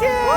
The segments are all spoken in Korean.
가자!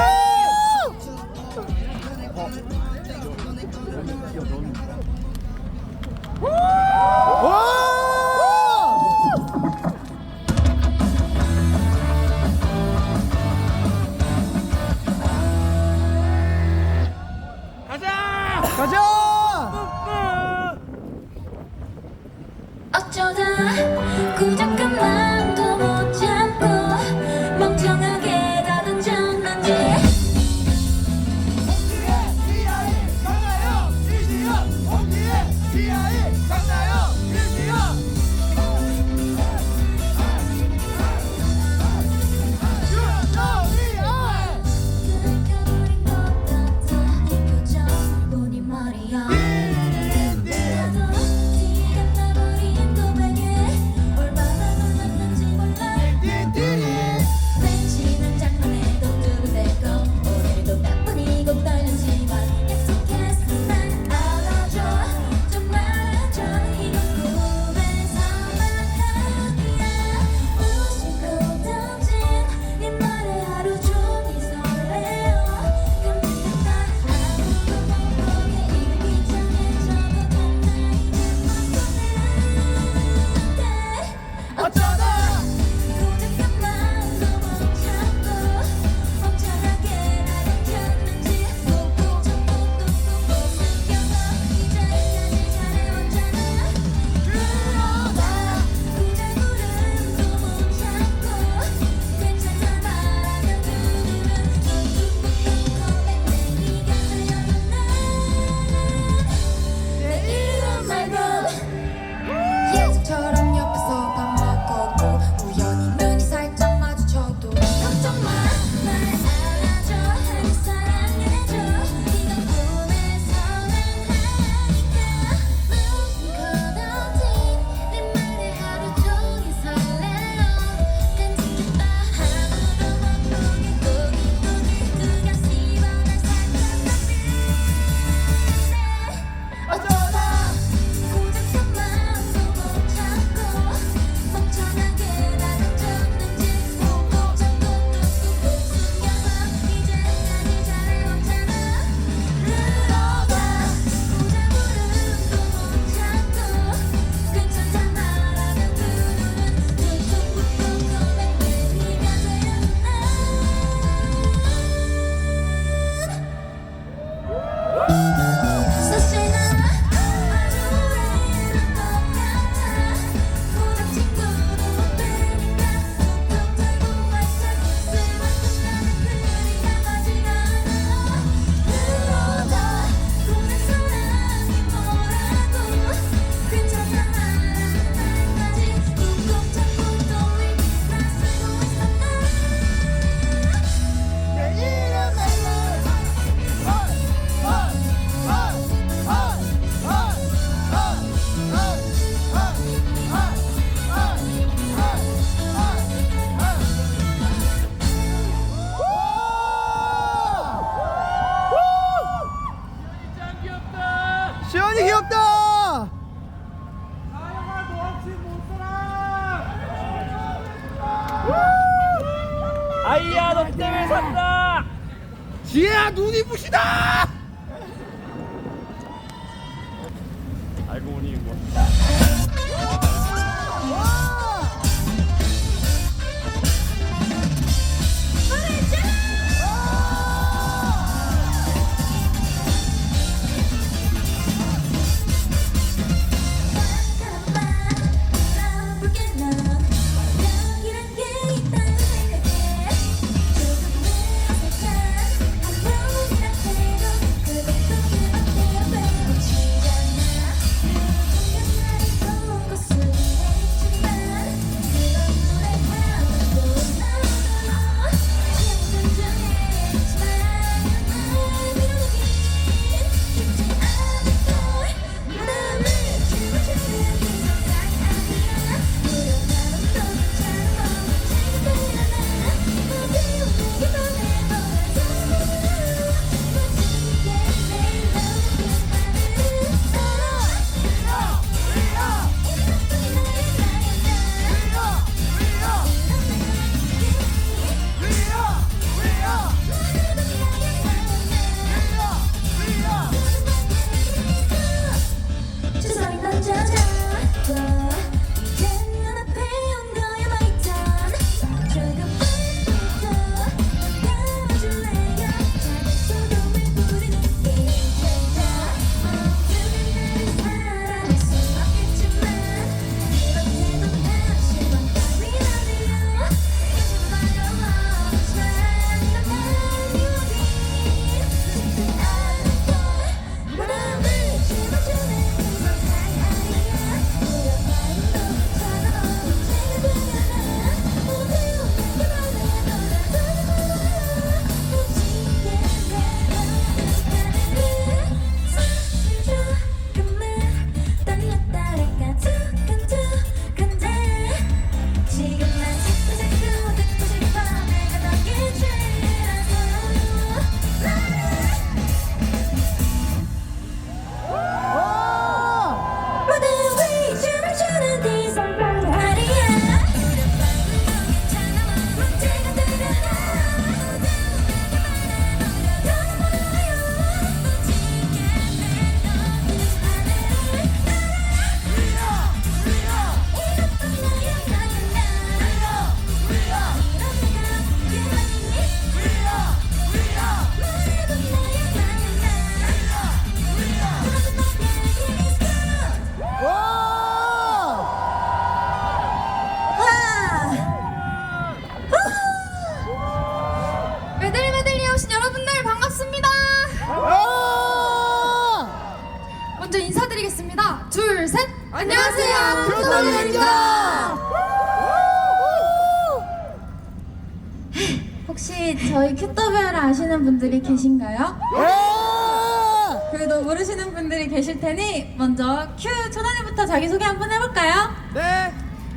모르시는 분들이 계실 테니 먼저 큐 초단이부터 자기소개 한번 해볼까요? 네!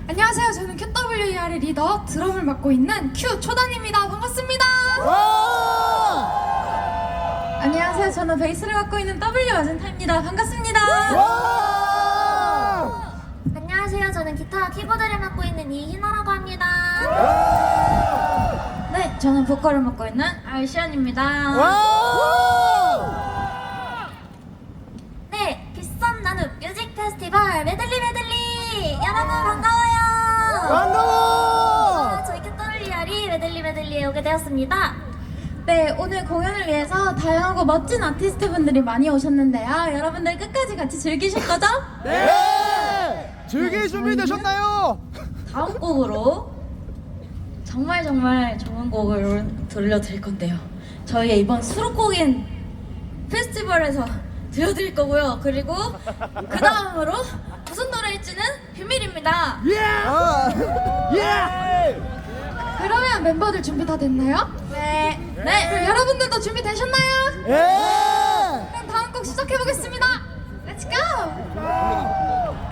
안녕하세요. 저는 QWER의 리더 드럼을 맡고 있는 큐 초단입니다. 반갑습니다. 와! 안녕하세요. 저는 베이스를 맡고 있는 W 아젠타입니다. 반갑습니다. 와! 안녕하세요. 저는 기타와 키보드를 맡고 있는 이희나라고 합니다. 네, 저는 보컬을 맡고 있는 알시안입니다. 와! 네, 비썸 나눔 뮤직 페스티벌 메들리 메들리 여러분 반가워요. 반가워! 아, 저희 큐더리알이 메들리 메들리에 오게 되었습니다. 네, 오늘 공연을 위해서 다양하고 멋진 아티스트 분들이 많이 오셨는데요. 여러분들 끝까지 같이 즐기실 거죠? 네! 즐길 준비 되셨나요? 다음 곡으로 정말 정말 좋은 곡을 들려드릴 건데요. 저희의 이번 수록곡인 페스티벌에서 들려드릴 거고요. 그리고 그 다음으로 무슨 노래일지는 비밀입니다. 예! 예! 그러면 멤버들 준비 다 됐나요? 네. 그럼 네. 여러분들도 준비 되셨나요? 예! 그럼 다음 곡 시작해 보겠습니다. Let's go.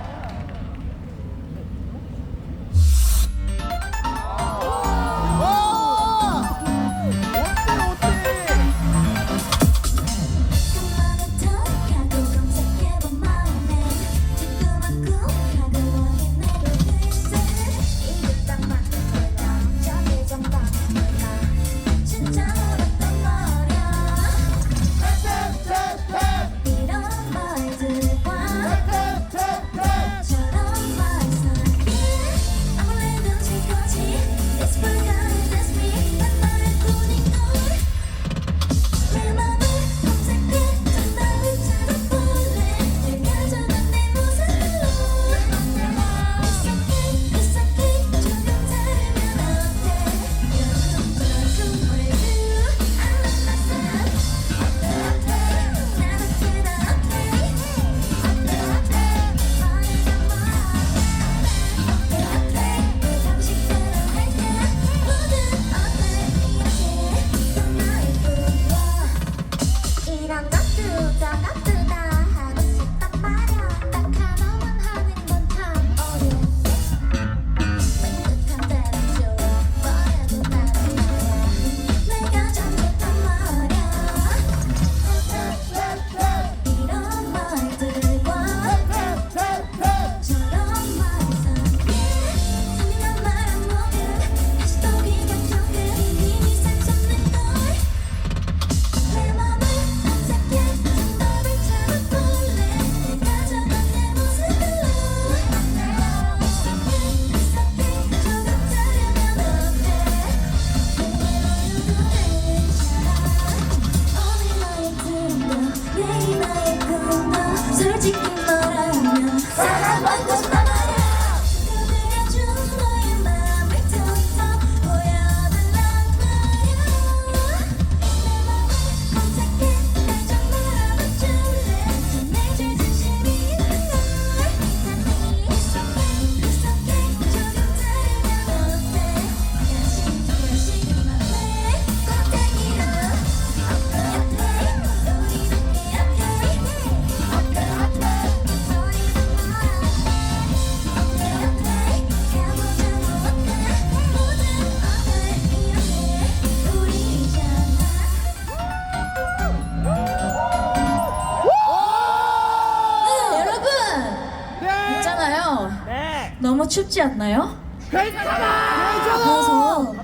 춥지 않나요? 그래서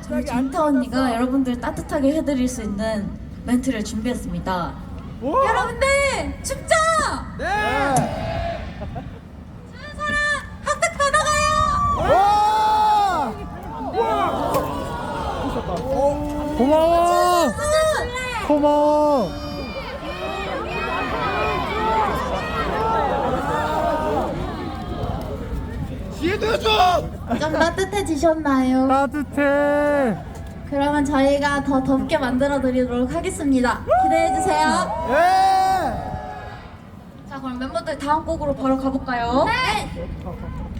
저희 전타 언니가 여러분들 따뜻하게 해드릴 수 있는 멘트를 준비했습니다. 여러분들 춥죠? 네! 추운 사람 핫팩 받아가요. 와! 고마워! 고마워! 해줘! 좀 따뜻해지셨나요? 따뜻해! 그러면 저희가 더 덥게 만들어 드리도록 하겠습니다. 기대해 주세요. 예! 자, 그럼 멤버들 다음 곡으로 바로 가볼까요? 네.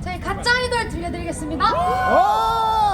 저희 가짜 아이돌 들려드리겠습니다. 와!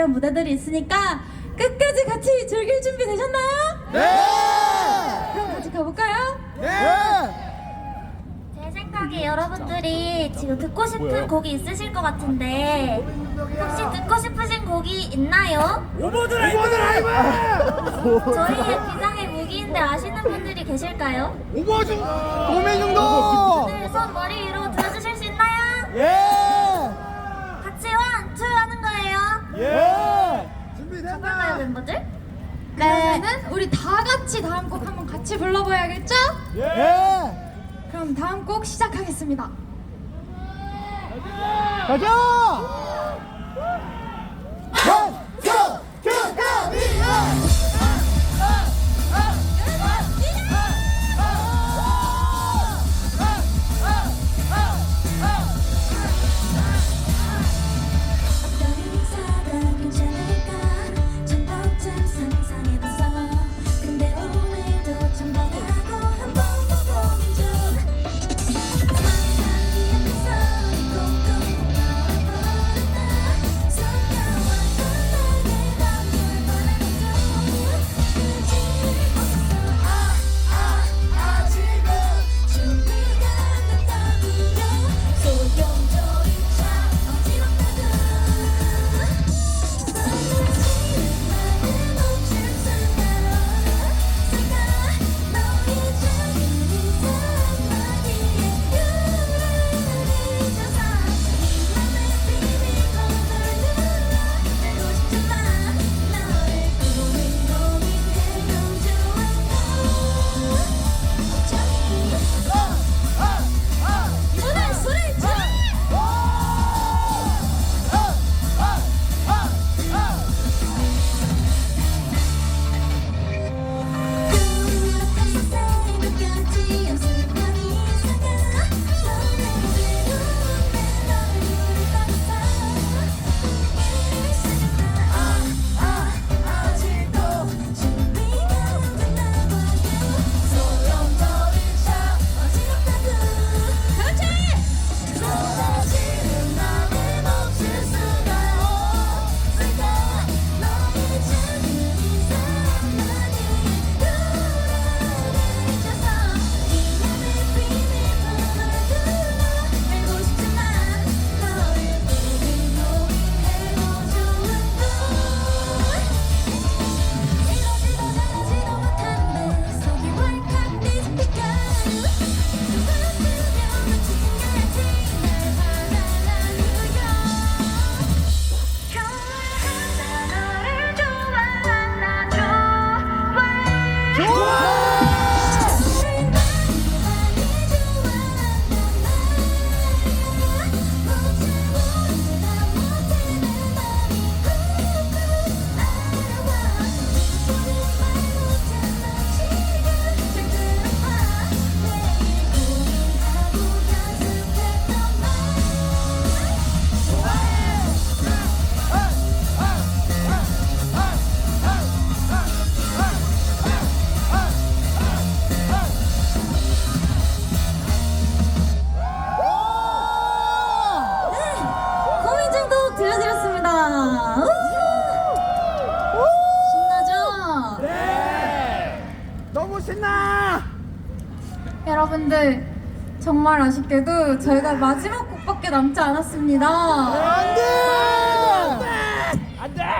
귀여운 무대들이 있으니까 끝까지 같이 즐길 준비 되셨나요? 네! 그럼 같이 가볼까요? 네! 제 생각에 여러분들이 지금 듣고 싶은 곡이 있으실 것 같은데 혹시 듣고 싶으신 곡이 있나요? 오버드 라이브! 저희의 비장의 무기인데 아시는 분들이 계실까요? 오버중! 오메중도! 오늘 네, 손 머리 위로 들 예! 준비됐나? 멤버들? 네. 그러면은 우리 다 같이 다음 곡 한번 같이 불러봐야겠죠? 예! 네. 그럼 다음 곡 시작하겠습니다. 가자! 여러분들 정말 아쉽게도 저희가 마지막 곡밖에 남지 않았습니다.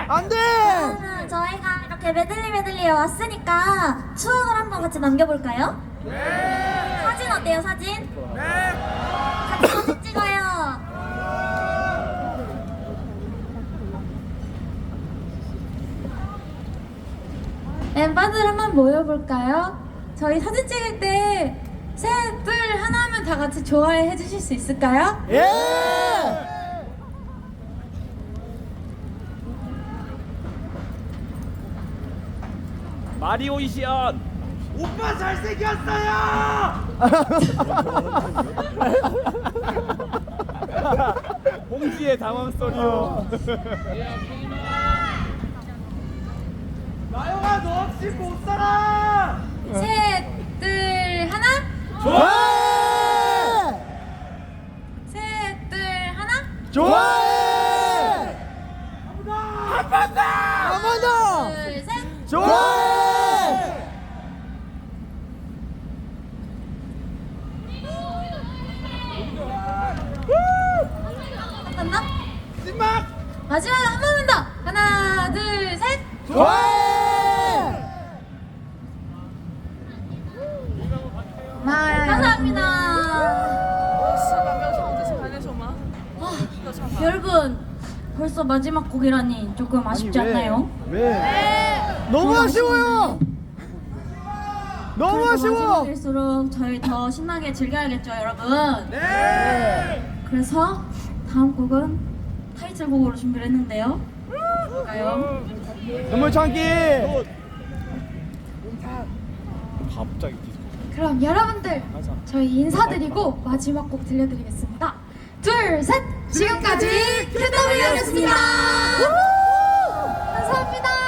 안돼! 그러면 저희가 이렇게 메들리 메들리에 왔으니까 추억을 한번 같이 남겨볼까요? 네! 사진 어때요 사진? 네! 같이 사진 찍어요. 멤버들 한번 모여볼까요? 저희 사진 찍을 때 셋, 둘, 하나 하면 다 같이 좋아해 해주실 수 있을까요? 예! 마리오 이시안 오빠 잘생겼어요! 홍지의 담am 소리요. 나영아 너 없이 못 살아! 셋. 좋아해 셋, 둘, 하나. 좋아해 한번더한번 더 둘, 셋. 좋아해 한번 더. 마지막 한 번만 더. 하나, 둘, 셋. 좋아해 벌써 마지막 곡이라니 조금 아쉽지 않나요? 왜? 너무 아쉬워요 너무 아쉬워 마지막일수록 저희 더 신나게 즐겨야겠죠, 여러분. 네 그래서 다음 곡은 타이틀곡으로 준비를 했는데요. 볼까요? 눈물 참기 갑자기 그럼 여러분들 저희 인사드리고 마지막 곡 들려드리겠습니다. 둘, 셋! 지금까지 큐더블이었습니다. 감사합니다.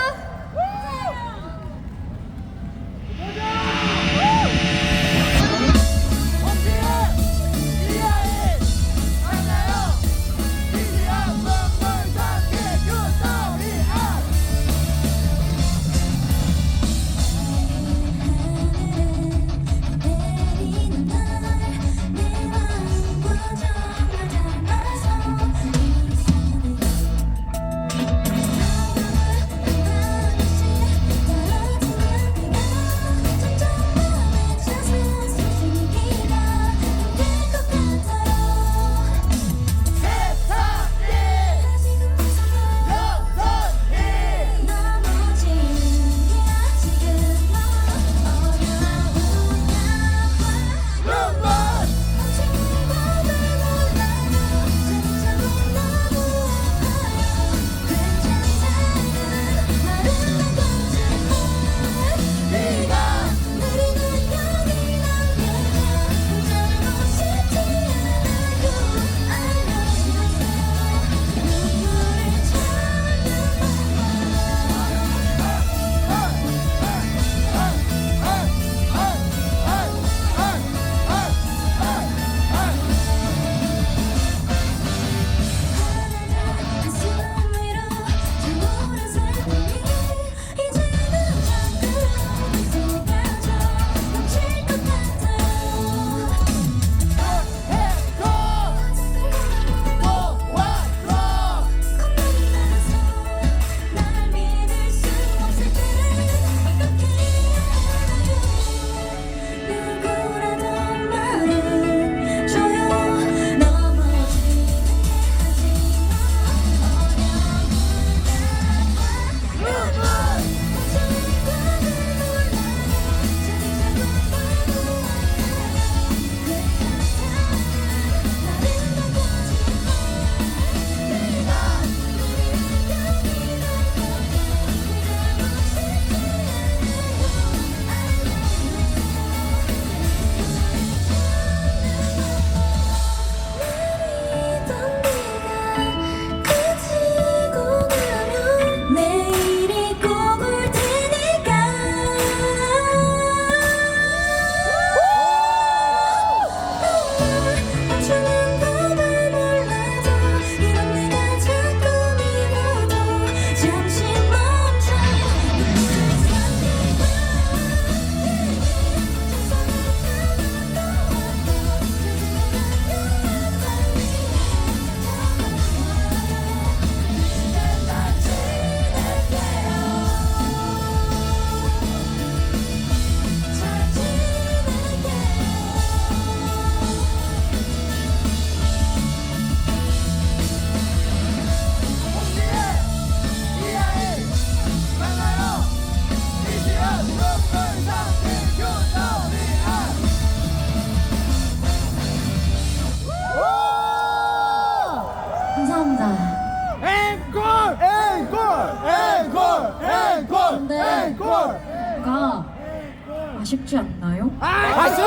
아쉽지 않나요? 아이소!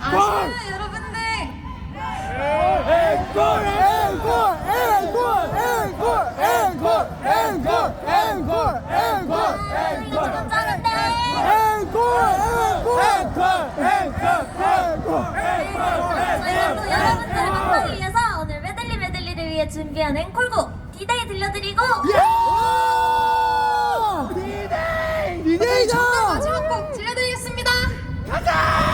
아쉬워요 여러분들 엔! 골! 엔! 골! 엔! 골! 엔! 골! 엔! 골! 엔! 골! 엔! 골! 엔! 골! 엔! 골! 좀 작은데 엔! 골! 엔! 골! 엔! 골! 엔! 골! 엔! 골! 엔! 저희가 또 여러분들 만나기 위해서 오늘 메들리 메들리를 위해 준비한 앵콜곡 디데이 들려드리고 예! Ah!